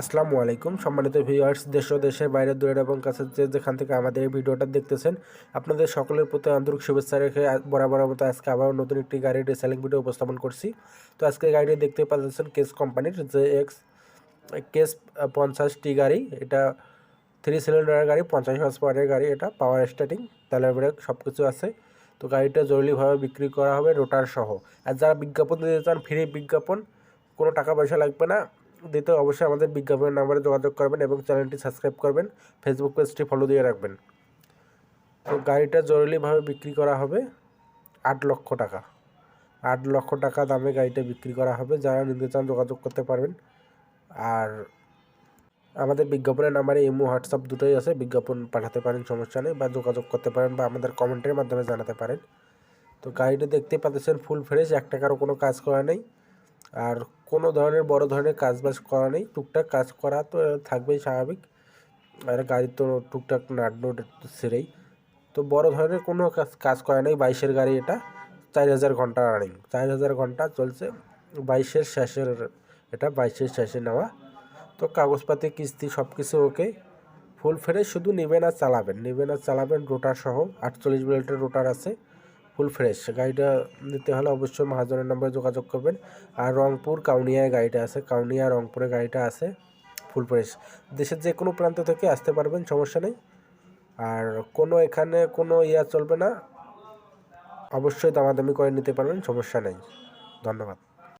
আসসালামু আলাইকুম। সম্মানিত ভিউয়ার্স দেশ ও দেশের বাইরে দূরের এবং কাছে যেখান থেকে আমাদের এই ভিডিওটা দেখতেছেন, আপনাদের সকলের প্রতি আন্তরিক শুভেচ্ছা রেখে বরাবর মতো আজকে আবার নতুন একটি গাড়ির রিসেলিং ভিডিও উপস্থাপন করছি। তো আজকে গাড়িটি দেখতে পাচ্ছেন কেস কোম্পানির যে এক্স কেস পঞ্চাশ টি গাড়ি। এটা থ্রি সিলিন্ডারের গাড়ি, পঞ্চাশ হর্স পাওয়ারের গাড়ি এটা পাওয়ার স্টার্টিং তেলের ব্রেক সব কিছু আছে। তো গাড়িটা জরুরিভাবে বিক্রি করা হবে রোটার সহ। আর যারা বিজ্ঞাপন দিতে চান ফ্রি বিজ্ঞাপন, কোনো টাকা পয়সা লাগবে না। দিতে অবশ্যই আমাদের বিজ্ঞাপনের নাম্বারে যোগাযোগ করবেন এবং চ্যানেলটি সাবস্ক্রাইব করবেন। ফেসবুক পেজটি ফলো দিয়ে রাখবেন। তো গাড়িটা জরুরিভাবে বিক্রি করা হবে আট লক্ষ টাকা। আট লক্ষ টাকা দামে গাড়িটা বিক্রি করা হবে। যারা নিতে চান যোগাযোগ করতে পারবেন। আর আমাদের বিজ্ঞাপনের নাম্বারে ইমো, হোয়াটসঅ্যাপ দুটোই আছে। বিজ্ঞাপন পাঠাতে পারেন, সমস্যা নেই। বা যোগাযোগ করতে পারেন বা আমাদের কমেন্টের মাধ্যমে জানাতে পারেন। তো গাড়িটা দেখতে পাচ্ছেন ফুল ফ্রেশ এক টাকারও কোনো কাজ করা নেই। আর কোনো ধরনের বড় ধরনের কাজ বাজ করা নেই। টুকটাক কাজ করা তো থাকবেই স্বাভাবিক। আর গাড়ির তো টুকটাক নাট নোট সেরেই। তো বড় ধরনের কোনো কাজ কাজ করা নেই। বাইশের গাড়ি এটা, চার হাজার ঘণ্টা রানিং চার হাজার ঘণ্টা চলছে। বাইশের শেষের, এটা বাইশের শেষে নেওয়া। তো কাগজপাতি, কিস্তি সব কিছু ওকে। ফুল ফ্রেশ শুধু নেবেন আর চালাবেন। নেবেন আর চালাবেন, রোটার সহ আটচল্লিশ বেল্টের রোটার আছে। Full fresh. গাড়িটা নিতে হলে অবশ্যই মহাজনের নম্বরে যোগাযোগ করবেন। আর রংপুর কাউনিয়ায় গাড়িটা আছে। কাউনিয়া, রংপুরে গাড়িটা আছে। Full fresh. দেশের যে কোনো প্রান্ত থেকে আসতে পারবেন, সমস্যা নেই। আর কোনো এখানে কোনো ইয়া চলবে না। অবশ্যই দামাদামি করে নিতে পারবেন, সমস্যা নেই। ধন্যবাদ।